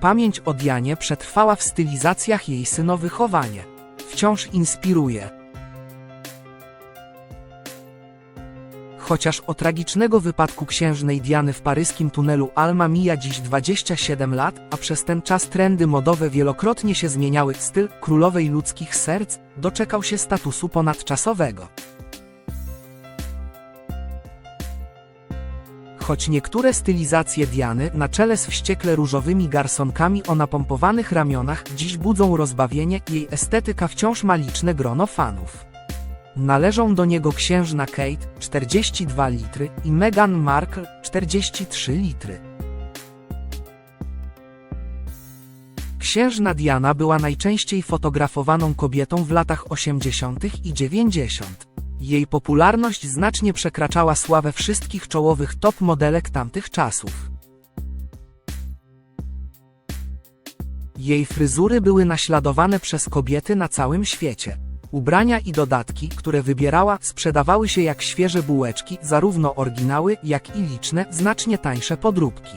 Pamięć o Dianie przetrwała w stylizacjach jej synowychowanie. Wciąż inspiruje. Chociaż o tragicznego wypadku księżnej Diany w paryskim tunelu Alma mija dziś 27 lat, a przez ten czas trendy modowe wielokrotnie się zmieniały, styl królowej ludzkich serc doczekał się statusu ponadczasowego. Choć niektóre stylizacje Diany na czele z wściekle różowymi garsonkami o napompowanych ramionach dziś budzą rozbawienie, jej estetyka wciąż ma liczne grono fanów. Należą do niego księżna Kate 42 litry i Meghan Markle 43 litry. Księżna Diana była najczęściej fotografowaną kobietą w latach 80. i 90. Jej popularność znacznie przekraczała sławę wszystkich czołowych top modelek tamtych czasów. Jej fryzury były naśladowane przez kobiety na całym świecie. Ubrania i dodatki, które wybierała, sprzedawały się jak świeże bułeczki, zarówno oryginały, jak i liczne, znacznie tańsze podróbki.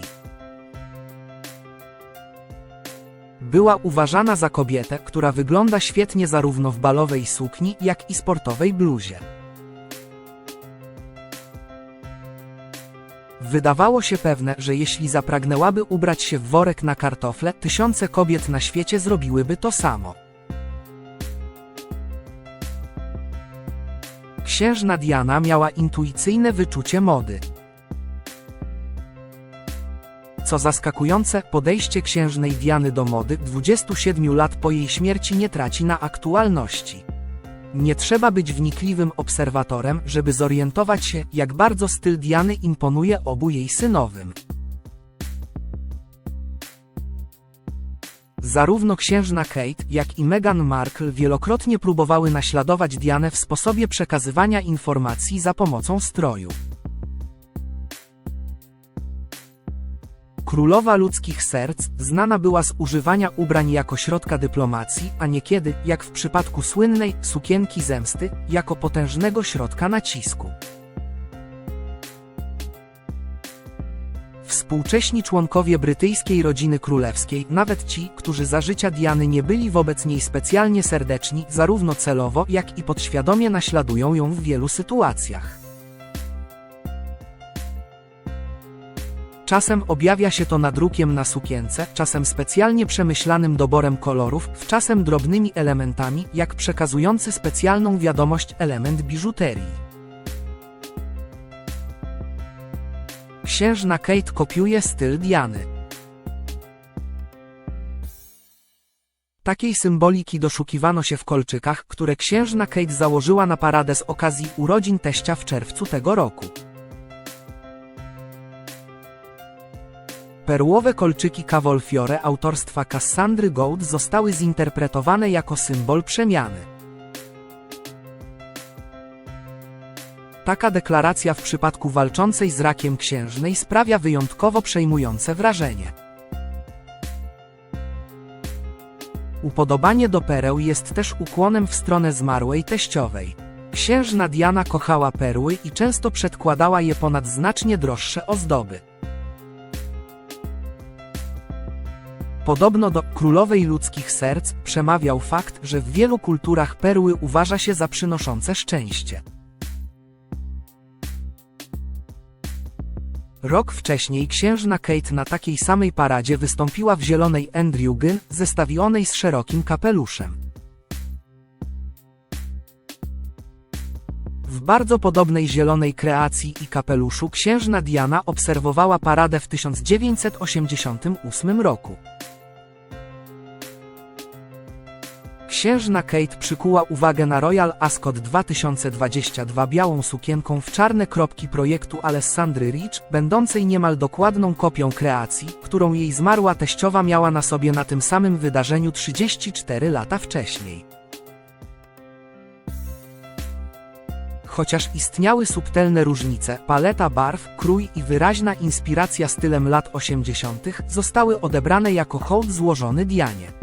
Była uważana za kobietę, która wygląda świetnie zarówno w balowej sukni, jak i sportowej bluzie. Wydawało się pewne, że jeśli zapragnęłaby ubrać się w worek na kartofle, tysiące kobiet na świecie zrobiłyby to samo. Księżna Diana miała intuicyjne wyczucie mody. Co zaskakujące, podejście księżnej Diany do mody 27 lat po jej śmierci nie traci na aktualności. Nie trzeba być wnikliwym obserwatorem, żeby zorientować się, jak bardzo styl Diany imponuje obu jej synowym. Zarówno księżna Kate, jak i Meghan Markle wielokrotnie próbowały naśladować Dianę w sposobie przekazywania informacji za pomocą stroju. Królowa ludzkich serc znana była z używania ubrań jako środka dyplomacji, a niekiedy, jak w przypadku słynnej sukienki zemsty, jako potężnego środka nacisku. Współcześni członkowie brytyjskiej rodziny królewskiej, nawet ci, którzy za życia Diany nie byli wobec niej specjalnie serdeczni, zarówno celowo, jak i podświadomie naśladują ją w wielu sytuacjach. Czasem objawia się to nadrukiem na sukience, czasem specjalnie przemyślanym doborem kolorów, czasem drobnymi elementami, jak przekazujący specjalną wiadomość element biżuterii. Księżna Kate kopiuje styl Diany. Takiej symboliki doszukiwano się w kolczykach, które księżna Kate założyła na paradę z okazji urodzin teścia w czerwcu tego roku. Perłowe kolczyki Cavolfiore autorstwa Cassandry Gold zostały zinterpretowane jako symbol przemiany. Taka deklaracja w przypadku walczącej z rakiem księżnej sprawia wyjątkowo przejmujące wrażenie. Upodobanie do pereł jest też ukłonem w stronę zmarłej teściowej. Księżna Diana kochała perły i często przedkładała je ponad znacznie droższe ozdoby. Podobno do królowej ludzkich serc przemawiał fakt, że w wielu kulturach perły uważa się za przynoszące szczęście. Rok wcześniej księżna Kate na takiej samej paradzie wystąpiła w zielonej Andrew Gyn, zestawionej z szerokim kapeluszem. W bardzo podobnej zielonej kreacji i kapeluszu księżna Diana obserwowała paradę w 1988 roku. Księżna Kate przykuła uwagę na Royal Ascot 2022 białą sukienką w czarne kropki projektu Alessandry Rich, będącej niemal dokładną kopią kreacji, którą jej zmarła teściowa miała na sobie na tym samym wydarzeniu 34 lata wcześniej. Chociaż istniały subtelne różnice, paleta barw, krój i wyraźna inspiracja stylem lat 80. zostały odebrane jako hołd złożony Dianie.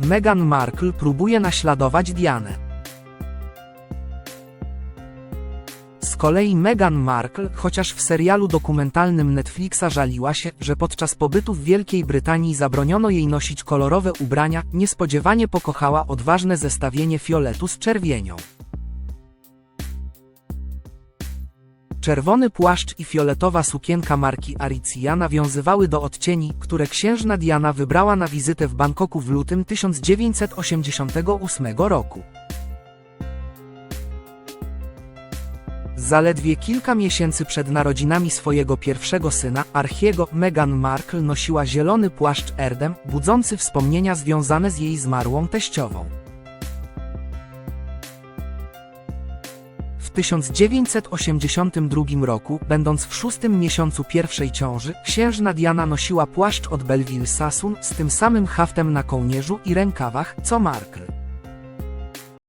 Meghan Markle próbuje naśladować Dianę. Z kolei Meghan Markle, chociaż w serialu dokumentalnym Netflixa żaliła się, że podczas pobytu w Wielkiej Brytanii zabroniono jej nosić kolorowe ubrania, niespodziewanie pokochała odważne zestawienie fioletu z czerwienią. Czerwony płaszcz i fioletowa sukienka marki Aritzia nawiązywały do odcieni, które księżna Diana wybrała na wizytę w Bangkoku w lutym 1988 roku. Zaledwie kilka miesięcy przed narodzinami swojego pierwszego syna, Archiego, Meghan Markle nosiła zielony płaszcz Erdem, budzący wspomnienia związane z jej zmarłą teściową. 1982 roku, będąc w szóstym miesiącu pierwszej ciąży, księżna Diana nosiła płaszcz od Belleville Sassoon z tym samym haftem na kołnierzu i rękawach, co Markle.